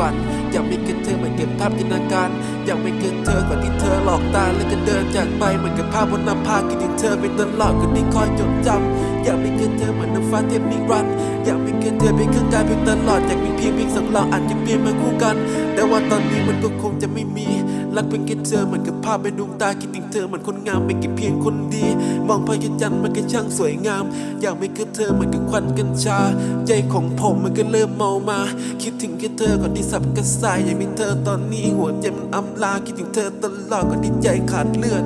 ฝัน อยากมีกับเธอเหมือนเก็บภาพจินตนาการ อยากมีกับเธอก่อนที่เธอหลอกตาแล้วก็เดินจากไปเหมือนกับภาพบนหน้าผาคิดถึงเธอไปตลอดก็ที่คอยจดจำ อยากมีแค่เธอเหมือนน้ำฟ้าเทียมนิรันดร์อยากมีแค่เธอเป็นเครื่องกายเพียงตลอดอยากมีเพียงเพียงสำรองอาจจะเพียงมาคู่กัน แต่ว่าตอนนี้มันก็คงจะไม่มีรักเป็นแค่เธอเหมือนกับภาพในดวงตาคิดถึงเธอเหมือนคนงามไม่กี่เพียงคนดี มองพระจันทร์มันก็ช่างสวยงาม อยากมีแค่เธอเหมือนกับควันกัญชา ใจของผมมันก็เริ่มเมามา คิดถึงแค่เธอก่อนที่สับกระส่ายอยากมีเธอตอนนี้หัวใจมันอำลาคิดถึงเธอตลอดก่อนที่ใจขาดเลือด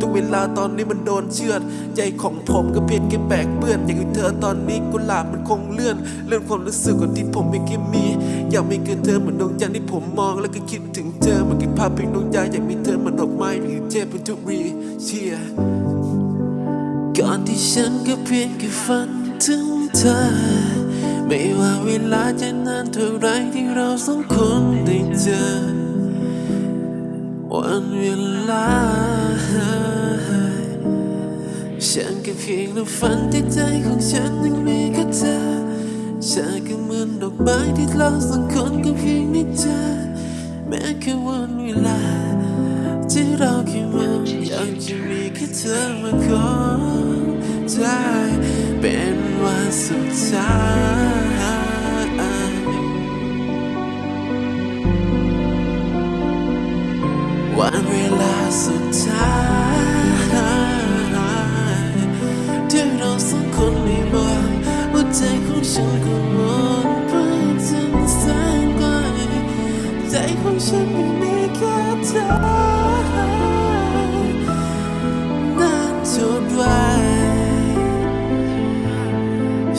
ทุกเวลาตอนนี้มันโดนเชือด ใจของผมก็เพียงแค่แบกเปื้อน อยากให้เธอตอนนี้กุหลาบมันคงเลื่อน เลื่อนความรู้สึกก่อนที่ผมไม่เคยมี อยากมีเกินเธอเหมือนดวงจันทร์ที่ผมมอง แล้วก็คิดถึงเธอเหมือนกับภาพเพียงดวงใจอยากมีเธอเหมือนดอกไม้หรือเจ็บเป็นทุกรีเชียก่อนที่ฉันก็เพียงแค่ฝันถึงเธอ ไม่ว่าเวลาจะนานเท่าไรที่เราสองคนได้เจอวันเวลา ฉันก็เพียงแต่ฝันที่ใจของฉันยังมีแค่เธอฉันก็เหมือนดอกไม้ที่เราสองคนก็เพียงได้เจอแม้แค่วันเวลา ที่เราแค่มาอยากจะมีแค่เธอมาขอใจเป็นวันสุดท้าย สุดท้ายที่เราสองคนไม่บอกว่าใจของฉันก็วนไปจนแสนไกลใจของฉันยังมีแค่เธอนานจนไว้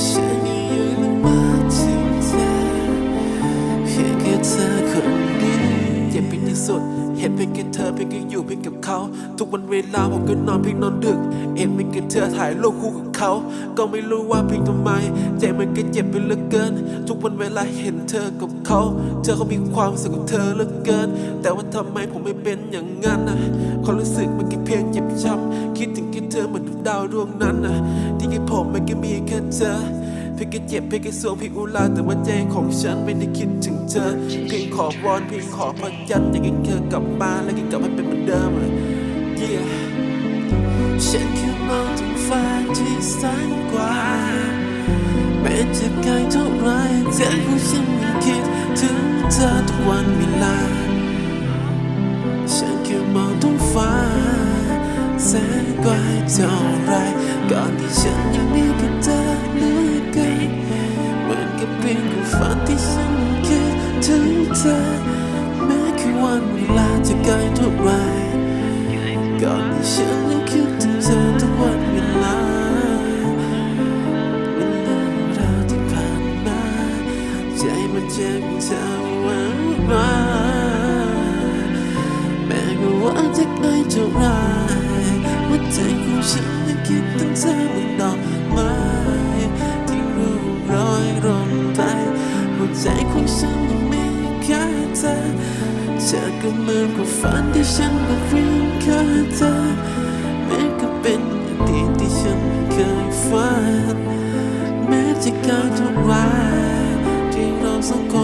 ฉันยังยืนมาถึงเธอเพียงแค่เธอคนเดียวเจ็บเป็นที่สุด อเพียงแค่อยู่เพียงกับเขา ทุกวันเวลาผมก็นอนเพียงนอนดึกเห็นเพียงแค่เธอถ่ายรูปคู่กับเขา ก็ไม่รู้ว่าเพียงทำไม ใจมันก็เจ็บไปเหลือเกิน ทุกวันเวลาเห็นเธอกับเขา เธอเขามีความสุขกับเธอเหลือเกิน แต่ว่าทำไมผมไม่เป็นอย่างนั้นนะความรู้สึกมันแค่เพียงเจ็บช้ำคิดถึงแค่เธอเหมือนดาวดวงนั้นนะที่แค่ผมมันก็มีแค่เธอ เพียงแค่เจ็บเพียงแค่สวงเพียงอุลาแต่ว่าใจของฉันไม่ได้คิดถึงเธอ เพียงขอวอนเพียงขอพระจันทร์อยากให้เธอกลับมาและก็กลับมาเป็นเหมือนเดิมอะ yeah ฉันแค่มองถึงฟ้าที่แสนกว้างแม้จะไกลเท่าไรใจของฉันยังคิดถึงเธอทุกวันเวลา ฉันแค่มองท้องฟ้าแสนไกลเท่าไรก่อนที่ฉันยังมี ใจมันเจ็บเธอหวังมาแม้กว่าจะไกลเท่าไรหัวใจของฉันยังคิดถึงเธอเหมือนดอกไม้ที่ร่วงโรยร่มไปหัวใจของฉันยังมีแค่เธอเธอก็เหมือนกับฝันที่ฉันก็เพียงแค่เธอแม้ก็เป็นอดีตที่ฉันเคยฝันแม้จะไกลเท่าไรที่เรา songs.